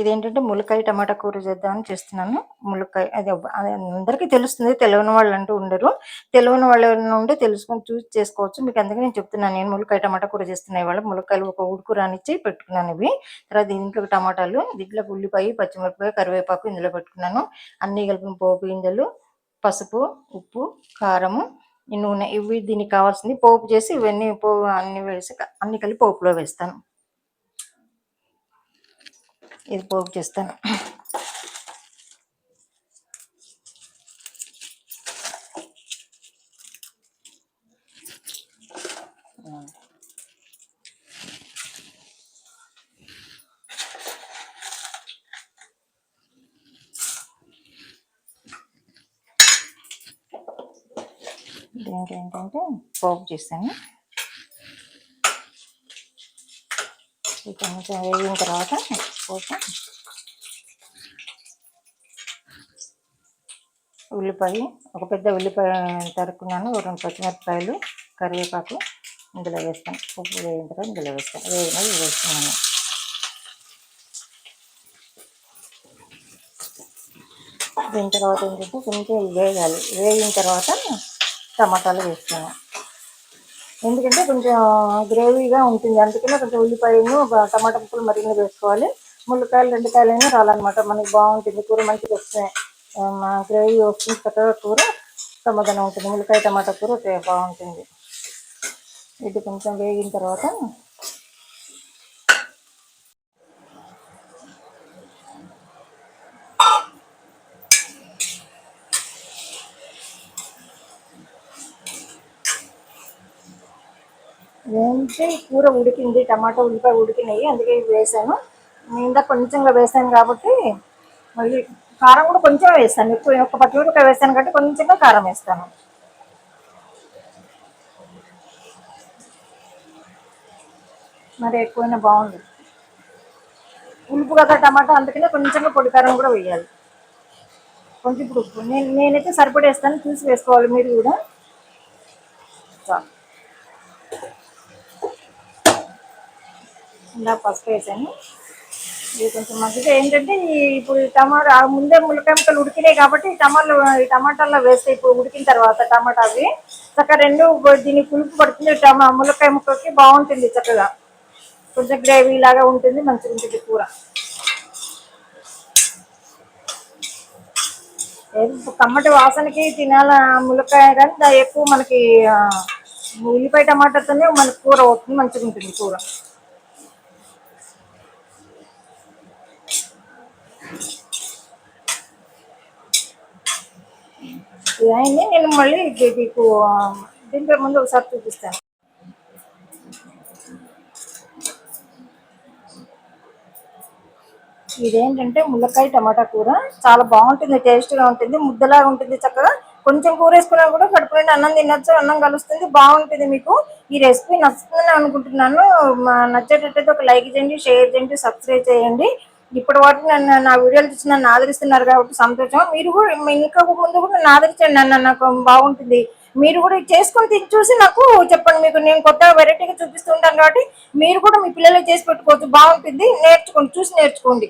ఇదేంటంటే ములక్కాయ టమాటా కూర చేద్దామని చేస్తున్నాను. ములక్కాయ అది అది అందరికీ తెలుస్తుంది. తెలియని వాళ్ళు అంటూ ఉండరు. తెలియని వాళ్ళు ఎవరైనా ఉంటే తెలుసుకొని చూసి చేసుకోవచ్చు. మీకు అందుకే నేను చెప్తున్నాను. నేను ములక్కాయ టమాటా కూర చేస్తున్నాయి వాళ్ళు ములక్కాయలు ఒక ఉడుకు రానిచ్చి పెట్టుకున్నాను ఇవి. తర్వాత దీంట్లో టమాటాలు దీంట్లో ఉల్లిపాయ పచ్చిమిరపకాయ కరివేపాకు ఇందులో పెట్టుకున్నాను. అన్నీ కలిపిన పోపు గింజలు పసుపు ఉప్పు కారము నూనె ఇవి దీనికి కావాల్సింది పోపు చేసి ఇవన్నీ పోపు అన్ని వేసి అన్ని కలిపి పోపులో వేస్తాను. ఇది పోపు చేస్తాను దీనికి ఏంటంటే పోపు చేస్తాను ఇది కొంచెం వేగిన తర్వాత పోపు ఉల్లిపాయ ఒక పెద్ద ఉల్లిపాయ తరుక్కున్నాను. ఒక రెండు పచ్చిమిరపకాయలు కరివేపాకు ఇందులో వేస్తాను. ఉప్పు వేగిన తర్వాత ఇందులో వేస్తాను. వేగినవి వేస్తున్నాను. దీని తర్వాత ఏంటంటే కొంచెం వేగాలి. వేగిన తర్వాత టమాటాలు వేస్తాను ఎందుకంటే కొంచెం గ్రేవీగా ఉంటుంది. అందుకనే కొంచెం ఉల్లిపాయను టమాటా ముక్కలు మరిగిన వేసుకోవాలి ముల్లకాయలు రెండు కాయలైనా రాలన్నమాట. మనకి బాగుంటుంది. కూర మంచిగా వస్తాయి గ్రేవీ వస్తుంది. చక్కగా కూర సమాధానం ఉంటుంది. ముల్లకాయ టమాటా కూర బాగుంటుంది. ఇది కొంచెం వేగిన తర్వాత ఏంటి? కూర ఉడికింది టమాటా ఉల్లిపాయ ఉడికినాయి అందుకే ఇవి వేసాను. ఇందా కొంచెంగా వేసాను కాబట్టి మళ్ళీ కారం కూడా కొంచెం వేస్తాను. ఎక్కువ ఒక పచ్చిమిరపకాయ వేస్తాను కాబట్టి కొంచెంగా కారం వేస్తాను. మరి ఎక్కువైనా బాగుంది. ఉలుపు కదా టమాటా అందుకనే కొంచెంగా పొడి కారం కూడా వేయాలి. కొంచెం ఇప్పుడు నేను నేనైతే సరిపడేస్తాను చూసి వేసుకోవాలి మీరు కూడా. చాలు. ఇందా పసుపు వేసాను. ఇది కొంచెం మంచిగా ఏంటంటే ఇప్పుడు టమాటా ఆ ముందే ములకాయ ముక్కలు ఉడికినాయి కాబట్టి ఈ టమాటాలు ఈ టమాటాల్లో వేస్తే ఇప్పుడు ఉడికిన తర్వాత టమాటా అవి చక్కగా రెండు దీన్ని పులుపు పడుతుంది. టమా ములకాయ ముక్కకి బాగుంటుంది చక్కగా. కొంచెం గ్రేవీ లాగా ఉంటుంది మంచిగా ఉంటుంది కూర. ఏది కమ్మటి వాసనకి తినాల ములకాయ కానీ దా- ఎక్కువ మనకి ఉల్లిపాయ టమాటాతోనే మనకి కూర అవుతుంది మంచిగా ఉంటుంది కూర. ఇవన్నీ నేను మళ్ళీ మీకు ఆ, దీంట్లో ముందు ఒకసారి చూపిస్తాను. ఇదేంటంటే ములక్కాయ టమాటా కూర. చాలా బాగుంటుంది టేస్ట్గా ఉంటుంది ముద్దలాగా ఉంటుంది చక్కగా. కొంచెం కూర వేసుకున్నా కూడా కడుపు అన్నం తినొచ్చు అన్నం కలుస్తుంది బాగుంటుంది మీకు. ఈ రెసిపీ నచ్చుతుందని అనుకుంటున్నాను. నచ్చేటట్టు నచ్చేటట్టయితే ఒక లైక్ చేయండి షేర్ చేయండి సబ్స్క్రైబ్ చేయండి. ఇప్పటి వరకు నన్ను నా వీడియోలు చూసి నన్ను ఆదరిస్తున్నారు కాబట్టి సంతోషం. మీరు కూడా ఇంకా ముందు కూడా నన్ను ఆదరించండి నన్ను నాకు బాగుంటుంది. మీరు కూడా చేసుకుని చేసుకొని తిని చూసి నాకు చెప్పండి మీకు నేను కొత్త వెరైటీగా చూపిస్తూ ఉంటాను కాబట్టి మీరు కూడా మీ పిల్లలు చేసి పెట్టుకోవచ్చు బాగుంటుంది. నేర్చుకోండి చూసి నేర్చుకోండి.